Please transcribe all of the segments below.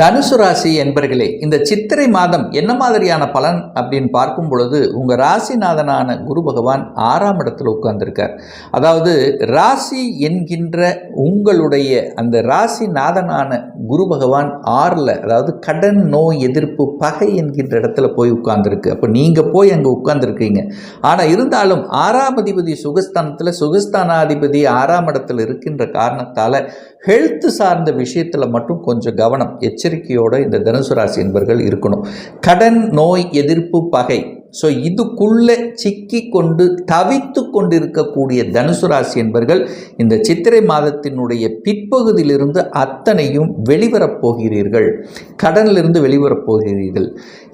தனுசு ராசி என்பர்களே இந்த சித்திரை மாதம் என்ன மாதிரியான பலன் அப்படின்னு பார்க்கும் பொழுது உங்கள் ராசிநாதனான குரு பகவான் ஆறாம் இடத்துல உட்கார்ந்துருக்கார். அதாவது ராசி என்கின்ற உங்களுடைய அந்த ராசிநாதனான குரு பகவான் ஆறில் அதாவது கடன் நோய் எதிர்ப்பு பகை என்கின்ற இடத்துல போய் உட்கார்ந்துருக்கு. அப்போ நீங்கள் போய் அங்கே உட்கார்ந்துருக்கீங்க. ஆனால் இருந்தாலும் ஆறாம் அதிபதி சுகஸ்தானத்தில் சுகஸ்தானாதிபதி ஆறாம் இடத்துல இருக்கின்ற காரணத்தால் ஹெல்த் சார்ந்த விஷயத்தில் மட்டும் கொஞ்சம் கவனம். எச்சரிக்கையோடு இந்த தனுசு ராசி என்பர்கள் இருக்கணும். கடன் நோய் எதிர்ப்பு பகை. ஸோ இதுக்குள்ளே சிக்கி கொண்டு தவித்து கொண்டிருக்கக்கூடிய தனுசு ராசி என்பர்கள் இந்த சித்திரை மாதத்தினுடைய பிற்பகுதியிலிருந்து அத்தனையும் வெளிவரப் போகிறீர்கள். கடனிலிருந்து வெளிவரப் போகிறீர்கள்.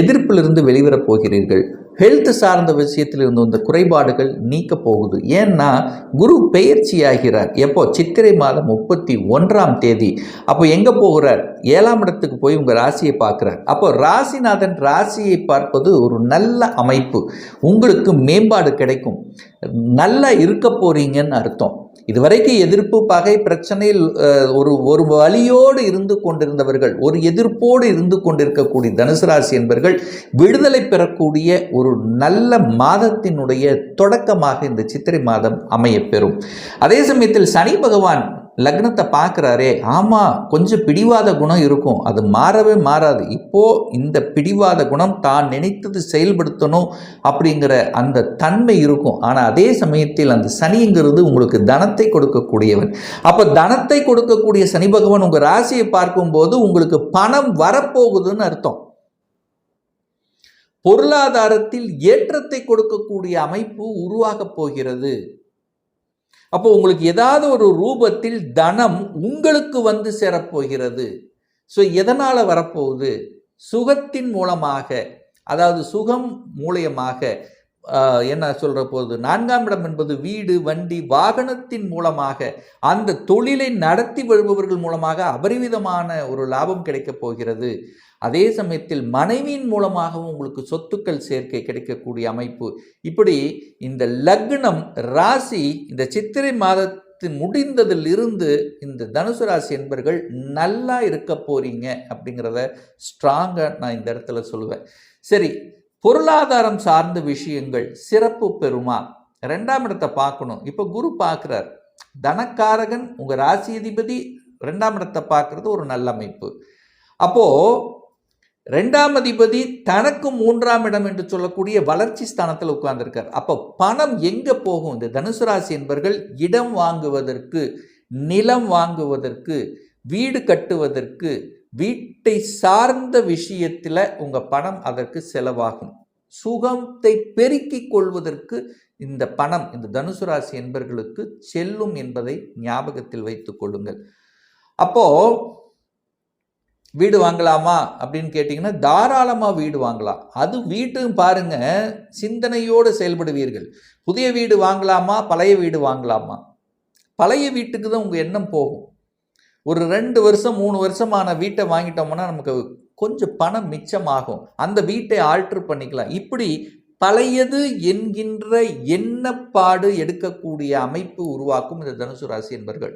எதிர்ப்பிலிருந்து வெளிவரப் போகிறீர்கள். ஹெல்த் சார்ந்த விஷயத்தில் இருந்த இந்த குறைபாடுகள் நீக்க போகுது. ஏன்னா குரு பெயர்ச்சி ஆகிறார் எப்போ? சித்திரை மாதம் முப்பத்தி ஒன்றாம் தேதி. அப்போ எங்கே போகிறார்? ஏழாம் இடத்துக்கு போய் உங்கள் ராசியை பார்க்குறார். அப்போ ராசிநாதன் ராசியை பார்ப்பது ஒரு நல்ல அமைப்பு. உங்களுக்கு மேம்பாடு கிடைக்கும். நல்லா இருக்க போறீங்கன்னு அர்த்தம். இதுவரைக்கும் எதிர்ப்பு பகை பிரச்சனையில் ஒரு ஒரு வழியோடு இருந்து கொண்டிருந்தவர்கள் ஒரு எதிர்ப்போடு இருந்து கொண்டிருக்கக்கூடிய தனுசு ராசி என்பவர்கள் விடுதலை பெறக்கூடிய ஒரு நல்ல மாதத்தினுடைய தொடக்கமாக இந்த சித்திரை மாதம் அமையப்பெறும். அதே சமயத்தில் சனி பகவான் லக்னத்தை பார்க்குறாரே ஆமாம் கொஞ்சம் பிடிவாத குணம் இருக்கும். அது மாறவே மாறாது. இப்போது இந்த பிடிவாத குணம் தான் நினைத்தது செயல்படுத்தணும் அப்படிங்கிற அந்த தன்மை இருக்கும். ஆனால் அதே சமயத்தில் அந்த சனிங்கிறது உங்களுக்கு தனத்தை கொடுக்கக்கூடியவன். அப்போ தனத்தை கொடுக்கக்கூடிய சனி பகவான் உங்கள் ராசியை பார்க்கும்போது உங்களுக்கு பணம் வரப்போகுதுன்னு அர்த்தம். பொருளாதாரத்தில் ஏற்றத்தை கொடுக்கக்கூடிய அமைப்பு உருவாகப் போகிறது. அப்போ உங்களுக்கு ஏதாவது ஒரு ரூபத்தில் தனம் உங்களுக்கு வந்து சேரப்போகிறது. ஸோ எதனால் வரப்போகுது? சுகத்தின் மூலமாக அதாவது சுகம் மூலியமாக என்ன சொல்கிற போது நான்காம் இடம் என்பது வீடு வண்டி வாகனத்தின் மூலமாக அந்த தொழிலை நடத்தி வருபவர்கள் மூலமாக அபரிவிதமான ஒரு லாபம் கிடைக்கப் போகிறது. அதே சமயத்தில் மனைவியின் மூலமாகவும் உங்களுக்கு சொத்துக்கள் சேர்க்கை கிடைக்கக்கூடிய அமைப்பு. இப்படி இந்த லக்னம் ராசி இந்த சித்திரை மாதத்தின் முடிந்ததில் இருந்து இந்த தனுசு ராசி என்பர்கள் நல்லா இருக்க போறீங்க அப்படிங்கிறத ஸ்ட்ராங்காக நான் இந்த இடத்துல சொல்லுவேன். சரி பொருளாதாரம் சார்ந்த விஷயங்கள் சிறப்பு பெறுமா ரெண்டாம் இடத்தை பார்க்கணும். இப்போ குரு பார்க்குறார். தனக்காரகன் உங்கள் ராசி அதிபதி ரெண்டாம் இடத்தை பார்க்குறது ஒரு நல்ல அமைப்பு. அப்போது ரெண்டாம் அதிபதி தனக்கு மூன்றாம் இடம் என்று சொல்லக்கூடிய வளர்ச்சி ஸ்தானத்தில் உட்கார்ந்துருக்கார். அப்போ பணம் எங்கே போகும்? இந்த தனுசு ராசி என்பர்கள் இடம் வாங்குவதற்கு நிலம் வாங்குவதற்கு வீடு கட்டுவதற்கு வீட்டை சார்ந்த விஷயத்தில் உங்கள் பணம் அதற்கு செலவாகும். சுகத்தை பெருக்கிக் கொள்வதற்கு இந்த பணம் இந்த தனுசு ராசி என்பர்களுக்கு செல்லும் என்பதை ஞாபகத்தில் வைத்துக் கொள்ளுங்கள். அப்போ வீடு வாங்கலாமா அப்படின்னு கேட்டிங்கன்னா தாராளமாக வீடு வாங்கலாம். அது வீட்டும் பாருங்க சிந்தனையோடு செயல்படுவீர்கள். புதிய வீடு வாங்கலாமா பழைய வீடு வாங்கலாமா? பழைய வீட்டுக்கு தான் உங்கள் எண்ணம் போகும். ஒரு ரெண்டு வருஷம் மூணு வருஷமான வீட்டை வாங்கிட்டோம்னா நமக்கு கொஞ்சம் பணம் மிச்சமாகும். அந்த வீட்டை ஆல்ட்ரு பண்ணிக்கலாம். இப்படி பழையது என்கின்ற எண்ணப்பாடு எடுக்கக்கூடிய அமைப்பு உருவாக்கும் இந்த தனுசு ராசி என்பர்கள்.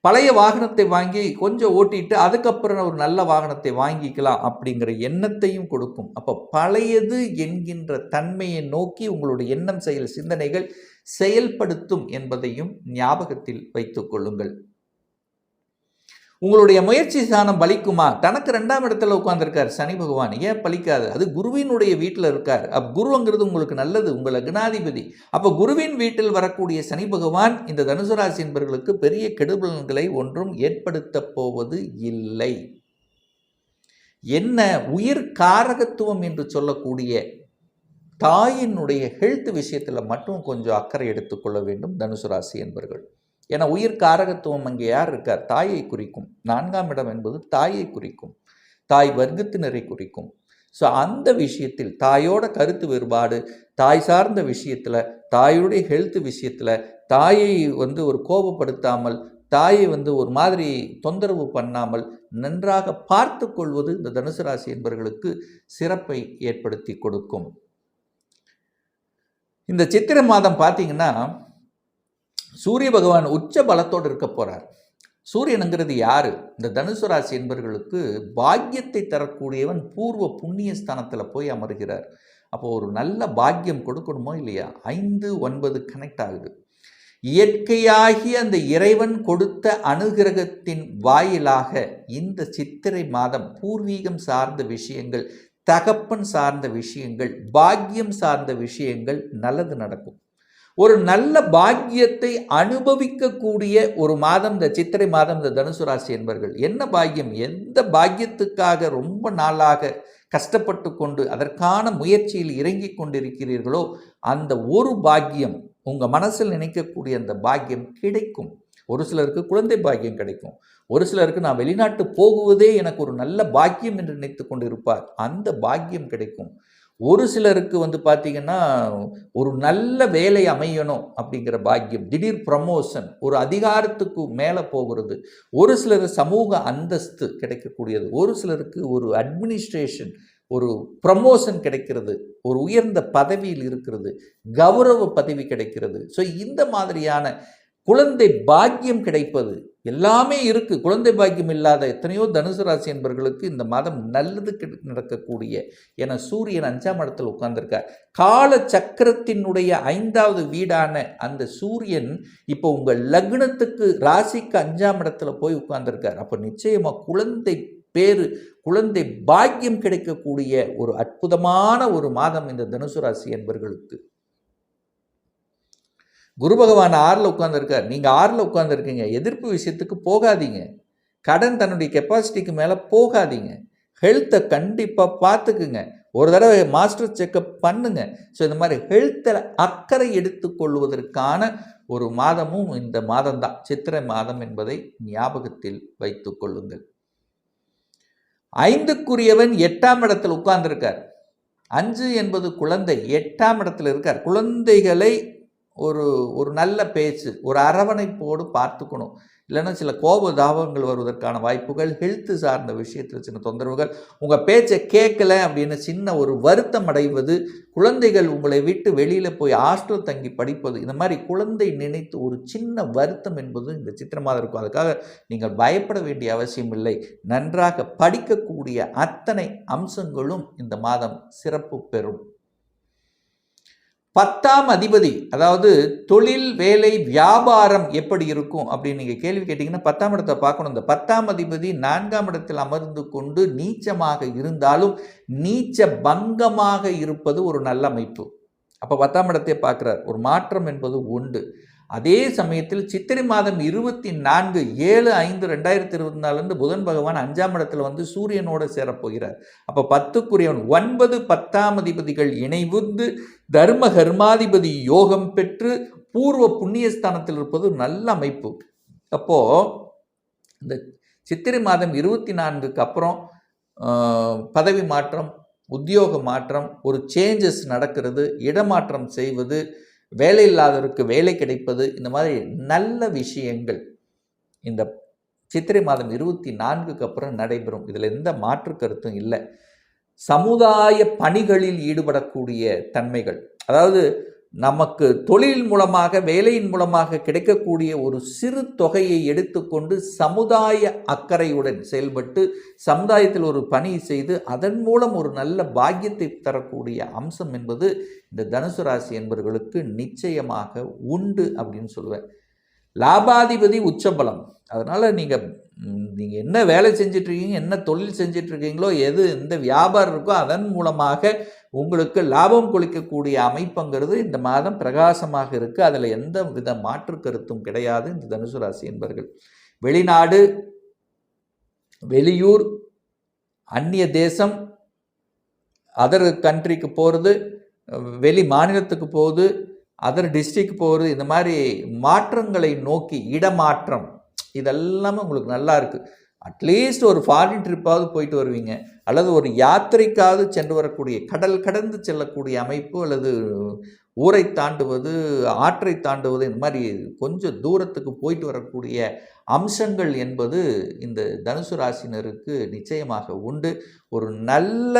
பழைய வாகனத்தை வாங்கி கொஞ்சம் ஓட்டிட்டு அதுக்கப்புறம் ஒரு நல்ல வாகனத்தை வாங்கிக்கலாம் அப்படிங்கிற எண்ணத்தையும் கொடுக்கும். அப்போ பழையது என்கின்ற தன்மையை நோக்கி உங்களுடைய எண்ணம் செயல் சிந்தனைகள் செயல்படுத்தும் என்பதையும் ஞாபகத்தில் வைத்துக் கொள்ளுங்கள். உங்களுடைய முயற்சி ஸ்தானம் பலிக்குமா? தனக்கு ரெண்டாம் இடத்துல உட்காந்துருக்கார் சனி பகவான் ஏன் பலிக்காது? அது குருவினுடைய வீட்டில் இருக்கார். அப் குருங்கிறது உங்களுக்கு நல்லது உங்கள் லக்னாதிபதி. அப்போ குருவின் வீட்டில் வரக்கூடிய சனி பகவான் இந்த தனுசு ராசி என்பவர்களுக்கு பெரிய கெடுபலன்களை ஒன்றும் ஏற்படுத்தப் போவது இல்லை. என்ன உயிர் காரகத்துவம் என்று சொல்லக்கூடிய தாயினுடைய ஹெல்த் விஷயத்தில் மட்டும் கொஞ்சம் அக்கறை எடுத்துக்கொள்ள வேண்டும் தனுசு ராசி என்பவர்கள் ஏன்னா உயிர் காரகத்துவம் அங்கே யார் இருக்கார்? தாயை குறிக்கும். நான்காம் இடம் என்பது தாயை குறிக்கும். தாய் வர்க்கத்தினரை குறிக்கும். ஸோ அந்த விஷயத்தில் தாயோட கருத்து வேறுபாடு தாய் சார்ந்த விஷயத்தில் தாயுடைய ஹெல்த் விஷயத்தில் தாயை வந்து ஒரு கோபப்படுத்தாமல் தாயை வந்து ஒரு மாதிரி தொந்தரவு பண்ணாமல் நன்றாக பார்த்து கொள்வது இந்த தனுசு ராசி என்பவர்களுக்கு சிறப்பை ஏற்படுத்தி கொடுக்கும். இந்த சித்திரை மாதம் பார்த்தீங்கன்னா சூரிய பகவான் உச்ச பலத்தோடு இருக்க போகிறார் சூரியனுங்கிறது யார்? இந்த தனுசு ராசி என்பவர்களுக்கு பாக்கியத்தை தரக்கூடியவன் பூர்வ புண்ணிய ஸ்தானத்தில் போய் அமர்கிறார். அப்போ ஒரு நல்ல பாக்கியம் கொடுக்கணுமோ இல்லையா? ஐந்து ஒன்பது கனெக்ட் ஆகுது. இயற்கையாகி அந்த இறைவன் கொடுத்த அனுகிரகத்தின் வாயிலாக இந்த சித்திரை மாதம் பூர்வீகம் சார்ந்த விஷயங்கள் தகப்பன் சார்ந்த விஷயங்கள் பாக்கியம் சார்ந்த விஷயங்கள் நல்லது நடக்கும். ஒரு நல்ல பாக்கியத்தை அனுபவிக்கக்கூடிய ஒரு மாதம் இந்த சித்திரை மாதம் இந்த தனுசு ராசி என்பர்கள் என்ன பாக்கியம்? எந்த பாக்கியத்துக்காக ரொம்ப நாளாக கஷ்டப்பட்டு கொண்டு அதற்கான முயற்சியில் இறங்கி கொண்டிருக்கிறீர்களோ அந்த ஒரு பாக்கியம் உங்கள் மனசில் நினைக்கக்கூடிய அந்த பாக்கியம் கிடைக்கும். ஒரு சிலருக்கு குழந்தை பாக்கியம் கிடைக்கும். ஒரு சிலருக்கு நான் வெளிநாட்டு போகுவதே எனக்கு ஒரு நல்ல பாக்கியம் என்று நினைத்து கொண்டிருப்பார். அந்த பாக்கியம் கிடைக்கும். ஒரு சிலருக்கு வந்து பார்த்திங்கன்னா ஒரு நல்ல வேலை அமையணும் அப்படிங்கிற பாக்கியம் திடீர் ப்ரமோஷன் ஒரு அதிகாரத்துக்கு மேலே போகிறது ஒரு சிலர் சமூக அந்தஸ்து கிடைக்கக்கூடியது ஒரு சிலருக்கு ஒரு அட்மினிஸ்ட்ரேஷன் ஒரு ப்ரமோஷன் கிடைக்கிறது ஒரு உயர்ந்த பதவியில் இருக்கிறது கௌரவ பதவி கிடைக்கிறது. ஸோ இந்த மாதிரியான குழந்தை பாக்கியம் கிடைப்பது எல்லாமே இருக்குது குழந்தை பாக்கியம் இல்லாத எத்தனையோ தனுசு ராசி என்பவர்களுக்கு இந்த மாதம் நல்லது நடக்கக்கூடிய என சூரியன் அஞ்சாம் இடத்தில் உட்கார்ந்துருக்கார். கால சக்கரத்தினுடைய ஐந்தாவது வீடான அந்த சூரியன் இப்போ உங்கள் லக்னத்துக்கு ராசிக்கு அஞ்சாம் இடத்துல போய் உட்கார்ந்துருக்கார். அப்போ நிச்சயமாக குழந்தை பேர் குழந்தை பாக்கியம் கிடைக்கக்கூடிய ஒரு அற்புதமான ஒரு மாதம் இந்த தனுசு ராசி என்பவர்களுக்கு குரு பகவான் ஆறில் உட்காந்துருக்கார் நீங்கள் ஆறில் உட்காந்துருக்கீங்க எதிர்ப்பு விஷயத்துக்கு போகாதீங்க. கடன் தன்னுடைய கெப்பாசிட்டிக்கு மேலே போகாதீங்க. ஹெல்த்தை கண்டிப்பாக பார்த்துக்குங்க. ஒரு தடவை மாஸ்டர் செக்கப் பண்ணுங்க. ஸோ இந்த மாதிரி ஹெல்த்தில் அக்கறை எடுத்துக்கொள்வதற்கான ஒரு மாதமும் இந்த மாதம்தான். சித்திரை மாதம் என்பதை ஞாபகத்தில் வைத்துக் கொள்ளுங்கள். ஐந்துக்குரியவன் எட்டாம் இடத்தில் உட்கார்ந்திருக்கார். அஞ்சு என்பது குழந்தை. எட்டாம் இடத்துல இருக்கார். குழந்தைகளை ஒரு ஒரு நல்ல பேச்சு ஒரு அரவணைப்போடு பார்த்துக்கணும். இல்லைன்னா சில கோப தாபங்கள் வருவதற்கான வாய்ப்புகள் ஹெல்த்து சார்ந்த விஷயத்தில் சின்ன தொந்தரவுகள் உங்கள் பேச்சை கேட்கல அப்படின்னு சின்ன ஒரு வருத்தம் அடைவது குழந்தைகள் உங்களை விட்டு வெளியில் போய் ஹாஸ்டல் தங்கி படிப்பது இந்த மாதிரி குழந்தை நினைத்து ஒரு சின்ன வருத்தம் என்பது இந்த சித்திரமாக இருக்கும். அதுக்காக நீங்கள் பயப்பட வேண்டிய அவசியம் இல்லை. நன்றாக படிக்கக்கூடிய அத்தனை அம்சங்களும் இந்த மாதம் சிறப்பு பெறும். பத்தாம் அதிபதி அதாவது தொழில் வேலை வியாபாரம் எப்படி இருக்கும் அப்படின்னு நீங்கள் கேள்வி கேட்டிங்கன்னா பத்தாம் இடத்தை பார்க்கணும். இந்த பத்தாம் அதிபதி நான்காம் இடத்தில் அமர்ந்து கொண்டு நீச்சமாக இருந்தாலும் நீச்ச பங்கமாக இருப்பது ஒரு நல்ல அமைப்பு. அப்போ பத்தாம் இடத்தை பார்க்குறார். ஒரு மாற்றம் என்பது உண்டு. அதே சமயத்தில் சித்திரை மாதம் இருபத்தி நான்கு ஏழு ஐந்து ரெண்டாயிரத்தி இருபத்தி நாலுலேருந்து புதன் பகவான் அஞ்சாம் இடத்துல வந்து சூரியனோட சேரப்போகிறார். அப்போ பத்துக்குரியவன் ஒன்பது பத்தாம் அதிபதிகள் இணைவுந்து தர்ம கர்மாதிபதி யோகம் பெற்று பூர்வ புண்ணியஸ்தானத்தில் இருப்பது நல்ல அமைப்பு. அப்போது இந்த சித்திரை மாதம் இருபத்தி நான்குக்கு அப்புறம் பதவி மாற்றம் உத்தியோக மாற்றம் ஒரு சேஞ்சஸ் நடக்கிறது இடமாற்றம் செய்வது வேலை இல்லாதவருக்கு வேலை கிடைப்பது இந்த மாதிரி நல்ல விஷயங்கள். இந்த சித்திரை மாதம் இருபத்தி நான்குக்கு அப்புறம் நடைபெறும். இதில் எந்த மாற்று கருத்தும் இல்லை. சமுதாய பணிகளில் ஈடுபடக்கூடிய தன்மைகள். அதாவது நமக்கு தொழில் மூலமாக வேலையின் மூலமாக கிடைக்கக்கூடிய ஒரு சிறு தொகையை எடுத்துக்கொண்டு சமுதாய அக்கறையுடன் செயல்பட்டு சமுதாயத்தில் ஒரு பணி செய்து அதன் மூலம் ஒரு நல்ல பாக்கியத்தை தரக்கூடிய அம்சம் என்பது இந்த தனுசு ராசி என்பவர்களுக்கு நிச்சயமாக உண்டு அப்படின்னு சொல்லுவேன். லாபாதிபதி உச்சபலம். அதனால் நீங்கள் நீங்கள் என்ன வேலை செஞ்சிட்ருக்கீங்க என்ன தொழில் செஞ்சிட்ருக்கீங்களோ எது எந்த வியாபாரம் இருக்கோ அதன் மூலமாக உங்களுக்கு லாபம் கொளிக்கக்கூடிய அமைப்புங்கிறது இந்த மாதம் பிரகாசமாக இருக்குது அதில் எந்த வித மாற்று கருத்தும் கிடையாது இந்த தனுசு ராசி என்பர்கள். வெளிநாடு வெளியூர் அந்நிய தேசம் அதர் கண்ட்ரிக்கு போகிறது வெளி மாநிலத்துக்கு போகுது அதர் டிஸ்ட்ரிக்ட் போகிறது இந்த மாதிரி மாற்றங்களை நோக்கி இடமாற்றம் இதெல்லாமே உங்களுக்கு நல்லா இருக்குது அட்லீஸ்ட் ஒரு ஃபாரின் ட்ரிப்பாவது போயிட்டு வருவீங்க. அல்லது ஒரு யாத்திரைக்காவது சென்று வரக்கூடிய கடல் கடந்து செல்லக்கூடிய அமைப்பு அல்லது ஊரை தாண்டுவது ஆற்றை தாண்டுவது இந்த மாதிரி கொஞ்சம் தூரத்துக்கு போயிட்டு வரக்கூடிய அம்சங்கள் என்பது இந்த தனுசு ராசினருக்கு நிச்சயமாக உண்டு. ஒரு நல்ல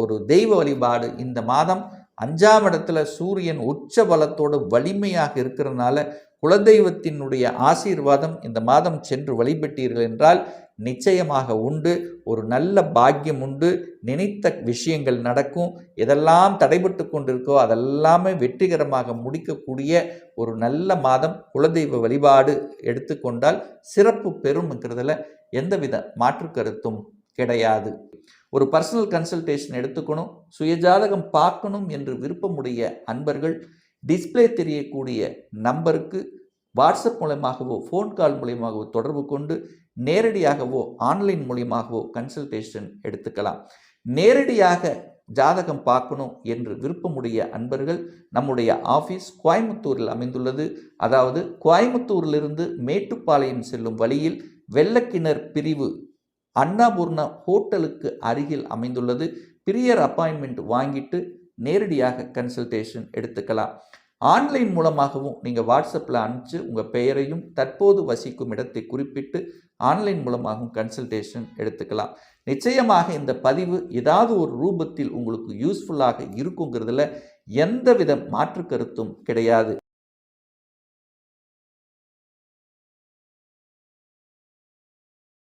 ஒரு தெய்வ வழிபாடு இந்த மாதம் அஞ்சாம் இடத்துல சூரியன் உச்ச பலத்தோடு வலிமையாக இருக்கிறதுனால குலதெய்வத்தினுடைய ஆசீர்வாதம் இந்த மாதம் சென்று வழிபட்டீர்கள் என்றால் நிச்சயமாக உண்டு. ஒரு நல்ல பாக்கியம் உண்டு. நினைத்த விஷயங்கள் நடக்கும். எதெல்லாம் தடைபட்டு கொண்டிருக்கோ அதெல்லாமே வெற்றிகரமாக முடிக்கக்கூடிய ஒரு நல்ல மாதம் குலதெய்வ வழிபாடு எடுத்துக்கொண்டால் சிறப்பு பெறும்ங்கிறதுல எந்தவித மாற்று கருத்தும் கிடையாது. ஒரு பர்சனல் கன்சல்டேஷன் எடுத்துக்கணும். சுயஜாதகம் பார்க்கணும் என்று விருப்பமுடைய அன்பர்கள் டிஸ்ப்ளே தெரியக்கூடிய நம்பருக்கு வாட்ஸ்அப் மூலயமாகவோ ஃபோன் கால் மூலயமாகவோ தொடர்பு கொண்டு நேரடியாகவோ ஆன்லைன் மூலியமாகவோ கன்சல்டேஷன் எடுத்துக்கலாம். நேரடியாக ஜாதகம் பார்க்கணும் என்று விருப்பமுடைய அன்பர்கள் நம்முடைய ஆஃபீஸ் கோயம்புத்தூரில் அமைந்துள்ளது. அதாவது கோயம்புத்தூரிலிருந்து மேட்டுப்பாளையம் செல்லும் வழியில் வெள்ளக்கிணர் பிரிவு அன்னபூர்ணா ஹோட்டலுக்கு அருகில் அமைந்துள்ளது. பிரியர் அப்பாயின்மெண்ட் வாங்கிட்டு நேரடியாக கன்சல்டேஷன் எடுத்துக்கலாம். ஆன்லைன் மூலமாகவும் நீங்கள் வாட்ஸ்அப்பில் அனுப்பிச்சு உங்கள் பெயரையும் தற்போது வசிக்கும் இடத்தை குறிப்பிட்டு ஆன்லைன் மூலமாகவும் கன்சல்டேஷன் எடுத்துக்கலாம். நிச்சயமாக இந்த பதிவு ஏதாவது ஒரு ரூபத்தில் உங்களுக்கு யூஸ்ஃபுல்லாக இருக்குங்கிறதுல எந்தவித மாற்று கருத்தும் கிடையாது.